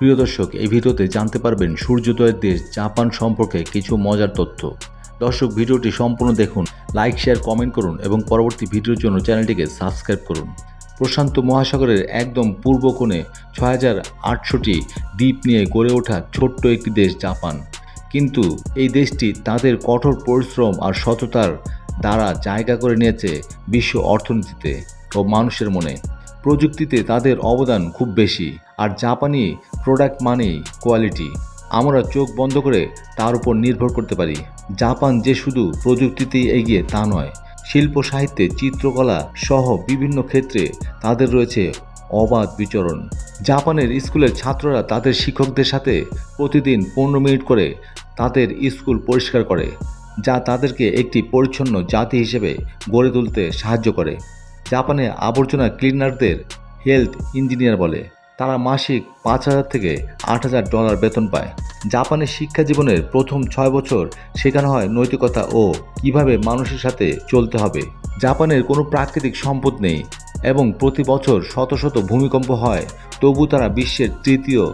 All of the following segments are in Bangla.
প্রিয় দর্শক, এই ভিডিওতে জানতে পারবেন সূর্যোদয়ের দেশ জাপান সম্পর্কে কিছু মজার তথ্য। দর্শক, ভিডিওটি সম্পূর্ণ দেখুন, লাইক, শেয়ার, কমেন্ট করুন এবং পরবর্তী ভিডিওর জন্য চ্যানেলটিকে সাবস্ক্রাইব করুন। প্রশান্ত মহাসাগরের একদম পূর্ব কোণে ছয় হাজার আটশোটি দ্বীপ নিয়ে গড়ে ওঠা ছোট্ট একটি দেশ জাপান। কিন্তু এই দেশটি তাদের কঠোর পরিশ্রম আর সততার দ্বারা জায়গা করে নিয়েছে বিশ্ব অর্থনীতিতে ও মানুষের মনে। প্রযুক্তিতে তাদের অবদান খুব বেশি, আর জাপানি প্রোডাক্ট মানেই কোয়ালিটি। আমরা চোখ বন্ধ করে তার উপর নির্ভর করতে পারি। জাপান যে শুধু প্রযুক্তিতেই এগিয়ে তা নয়, শিল্প সাহিত্যে চিত্রকলা সহ বিভিন্ন ক্ষেত্রে তাদের রয়েছে অবাধ বিচরণ। জাপানের স্কুলের ছাত্ররা তাদের শিক্ষকদের সাথে প্রতিদিন পনেরো মিনিট করে তাদের স্কুল পরিষ্কার করে, যা তাদেরকে একটি পরিচ্ছন্ন জাতি হিসেবে গড়ে তুলতে সাহায্য করে। জাপানে আবর্জনা ক্লিনারদের হেলথ ইঞ্জিনিয়ার বলে। তারা মাসিক পাঁচ হাজার থেকে আট হাজার ডলার বেতন পায়। জাপানের শিক্ষা জীবনের প্রথম ছয় বছর শেখানো হয় নৈতিকতা ও কীভাবে মানুষের সাথে চলতে হবে। জাপানের কোনো প্রাকৃতিক সম্পদ নেই এবং প্রতি বছর শত শত ভূমিকম্প হয়, তবু তারা বিশ্বের তৃতীয়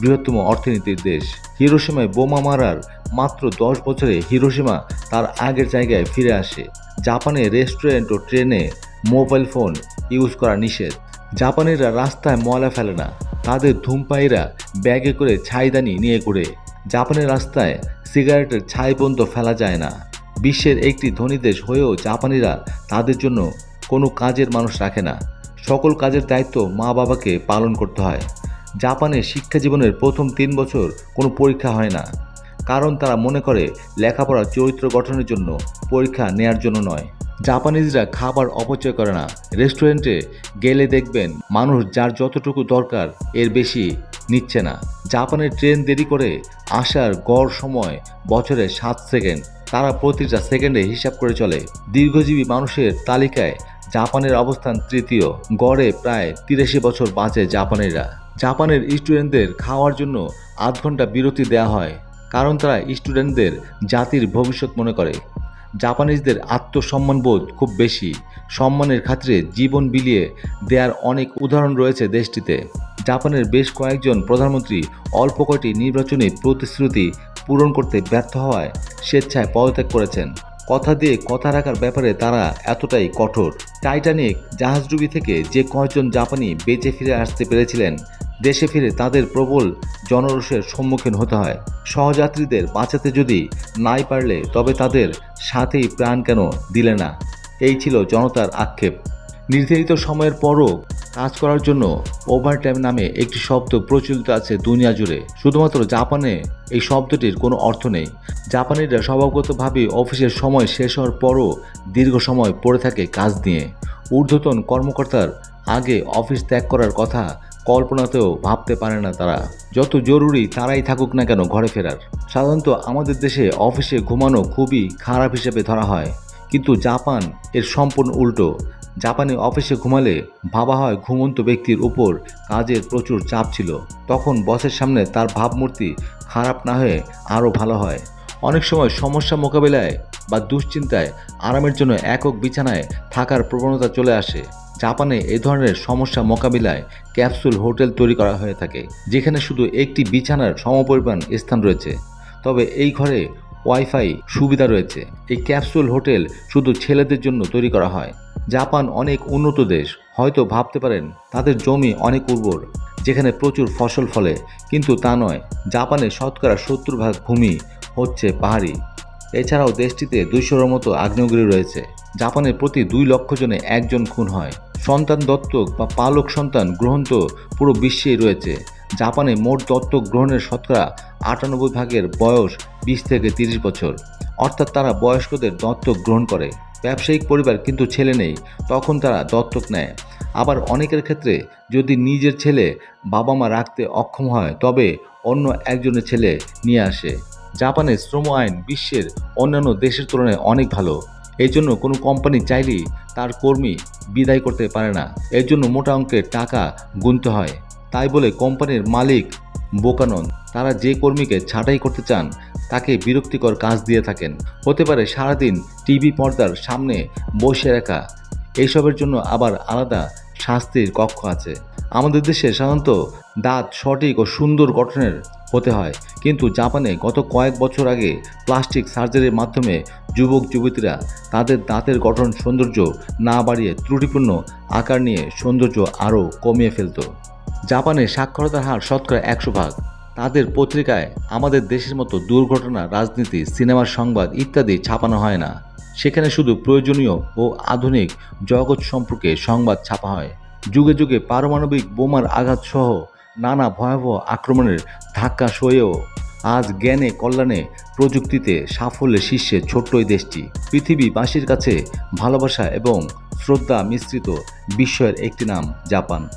বৃহত্তম অর্থনীতির দেশ। হিরোসীমায় বোমা মারার মাত্র দশ বছরে হিরোসীমা তার আগের জায়গায় ফিরে আসে। জাপানে রেস্টুরেন্ট ও ট্রেনে মোবাইল ফোন ইউজ করা নিষেধ। জাপানিরা রাস্তায় ময়লা ফেলে না, তাদের ধূমপায়ীরা ব্যাগে করে ছাইদানি নিয়ে ঘুরে। জাপানের রাস্তায় সিগারেটের ছাই পর্যন্ত ফেলা যায় না। বিশ্বের একটি ধনী দেশ হয়েও জাপানিরা তাদের জন্য কোনো কাজের মানুষ রাখে না। সকল কাজের দায়িত্ব মা বাবাকে পালন করতে হয়। জাপানে শিক্ষা জীবনের প্রথম তিন বছর কোনো পরীক্ষা হয় না। কারণ তারা মনে করে লেখাপড়া চরিত্র গঠনের জন্য পরীক্ষা নেয়ার জন্য নয়। জাপানিজরা খাবার অপচয় করে না। রেস্টুরেন্টে গেলে দেখবেন মানুষ যার যতটুকু দরকার এর বেশি নিচ্ছে না। জাপানের ট্রেন দেরি করে আসার গড় সময় বছরে সাত সেকেন্ড। তারা প্রতিটা সেকেন্ডে হিসাব করে চলে। দীর্ঘজীবী মানুষের তালিকায় জাপানের অবস্থান তৃতীয়। গড়ে প্রায় তিরাশি বছর বাঁচে জাপানিরা। জাপানের স্টুডেন্টদের খাওয়ার জন্য আধ ঘণ্টা বিরতি দেওয়া হয়, কারণ তারা স্টুডেন্টদের জাতির ভবিষ্যৎ মনে করে। জাপানিজদের আত্মসম্মানবোধ খুব বেশি। সম্মানের খাতিরে জীবন বিলিয়ে দেওয়ার অনেক উদাহরণ রয়েছে দেশটিতে। জাপানের বেশ কয়েকজন প্রধানমন্ত্রী অল্প কয়টি নির্বাচনী প্রতিশ্রুতি পূরণ করতে ব্যর্থ হওয়ায় স্বেচ্ছায় পদত্যাগ করেছেন। কথা দিয়ে কথা রাখার ব্যাপারে তারা এতটাই কঠোর। টাইটানিক জাহাজডুবি থেকে যে কয়েকজন জাপানি বেঁচে ফিরে আসতে পেরেছিলেন দেশে ফিরে তাদের প্রবল জনরোষের সম্মুখীন হতে হয়। সহযাত্রীদের বাঁচাতে যদি নাই পারলে তবে তাদের সাথেই প্রাণ কেন দিলে না? এই ছিল জনতার আক্ষেপ। নির্ধারিত সময়ের পরও কাজ করার জন্য ওভারটাইম নামে একটি শব্দ প্রচলিত আছে দুনিয়া জুড়ে। শুধুমাত্র জাপানে এই শব্দটির কোনো অর্থ নেই। জাপানিরা স্বভাবগতভাবে অফিসের সময় শেষ হওয়ার পরও দীর্ঘ সময় পড়ে থাকে কাজ নিয়ে। ঊর্ধ্বতন কর্মকর্তার আগে অফিস ত্যাগ করার কথা কল্পনাতেও ভাবতে পারে না তারা। যত জরুরি তারাই থাকুক না কেন ঘরে ফেরার। সাধারণত আমাদের দেশে অফিসে ঘুমানো খুবই খারাপ হিসেবে ধরা হয়। কিন্তু জাপান এর সম্পূর্ণ উল্টো। জাপানে অফিসে ঘুমালে ভাবা হয় ঘুমন্ত ব্যক্তির উপর কাজের প্রচুর চাপ ছিল। তখন বসের সামনে তার ভাবমূর্তি খারাপ না হয়ে আরও ভালো হয়। অনেক সময় সমস্যা মোকাবেলায় বা দুশ্চিন্তায় আরামের জন্য একক বিছানায় থাকার প্রবণতা চলে আসে। জাপানে এ ধরনের সমস্যা মোকাবিলায় ক্যাপসুল হোটেল তৈরি করা হয়ে থাকে, যেখানে শুধু একটি বিছানার সমপরিমাণ স্থান রয়েছে। তবে এই ঘরে ওয়াইফাই সুবিধা রয়েছে। এই ক্যাপসুল হোটেল শুধু ছেলেদের জন্য তৈরি করা হয়। জাপান অনেক উন্নত দেশ, হয়তো ভাবতে পারেন তাদের জমি অনেক উর্বর, যেখানে প্রচুর ফসল ফলে, কিন্তু তা নয়, জাপানে শতকরা সত্তর ভাগ ভূমি হচ্ছে পাহাড়ি। এছাড়াও দেশটিতে দুইশোর মতো আগ্নেয়গিরি রয়েছে। জাপানে প্রতি দুই লক্ষ জনে একজন খুন হয়। সন্তান দত্তক বা পালক সন্তান গ্রহণ তো পুরো বিশ্বেই রয়েছে। জাপানে মোট দত্তক গ্রহণের শতকরা আটানব্বই ভাগের বয়স বিশ থেকে তিরিশ বছর। অর্থাৎ তারা বয়স্কদের দত্তক গ্রহণ করে। ব্যবসায়িক পরিবার কিন্তু ছেলে নেই, তখন তারা দত্তক নেয়। আবার অনেকের ক্ষেত্রে যদি নিজের ছেলে বাবা মা রাখতে অক্ষম হয়, তবে অন্য একজনের ছেলে নিয়ে আসে। জাপানের শ্রম আইন বিশ্বের অন্যান্য দেশের তুলনায় অনেক ভালো। এই জন্য কোনো কোম্পানি চাইলেই তার কর্মী বিদায় করতে পারে না। এর জন্য মোটা অঙ্কের টাকা গুনতে হয়। তাই বলে কোম্পানির মালিক বোকা নন তারা যে কর্মীকে ছাঁটাই করতে চান, তাকে বিরক্তিকর কাজ দিয়ে থাকেন। হতে পারে সারাদিন টিভি পর্দার সামনে বসে রাখা। এইসবের জন্য আবার আলাদা শাস্তির কক্ষ আছে। আমাদের দেশে সাধারণত দাঁত সঠিক ও সুন্দর গঠনের হতে হয়। কিন্তু জাপানে গত কয়েক বছর আগে প্লাস্টিক সার্জারির মাধ্যমে যুবক, যুবতীরা তাদের দাঁতের গঠন সৌন্দর্য না বাড়িয়ে ত্রুটিপূর্ণ আকার নিয়ে সৌন্দর্য আরও কমিয়ে ফেলত। জাপানে সাক্ষরতার হার শতকরা একশো ভাগ। তাদের পত্রিকায় আমাদের দেশের মতো দুর্ঘটনা, রাজনীতি, সিনেমার সংবাদ ইত্যাদি ছাপানো হয় না। সেখানে শুধু প্রয়োজনীয় ও আধুনিক জগৎ সম্পর্কে সংবাদ ছাপা হয়। যুগে যুগে পারমাণবিক বোমার আঘাত সহ নানা ভয়াবহ আক্রমণের ধাক্কা সয়েও আজ জ্ঞানে কল্যাণে প্রযুক্তিতে সাফল্যের শীর্ষে ছোট্ট এই দেশটি। পৃথিবীবাসীর কাছে ভালোবাসা এবং শ্রদ্ধা মিশ্রিত বিশ্বের একটি নাম, জাপান।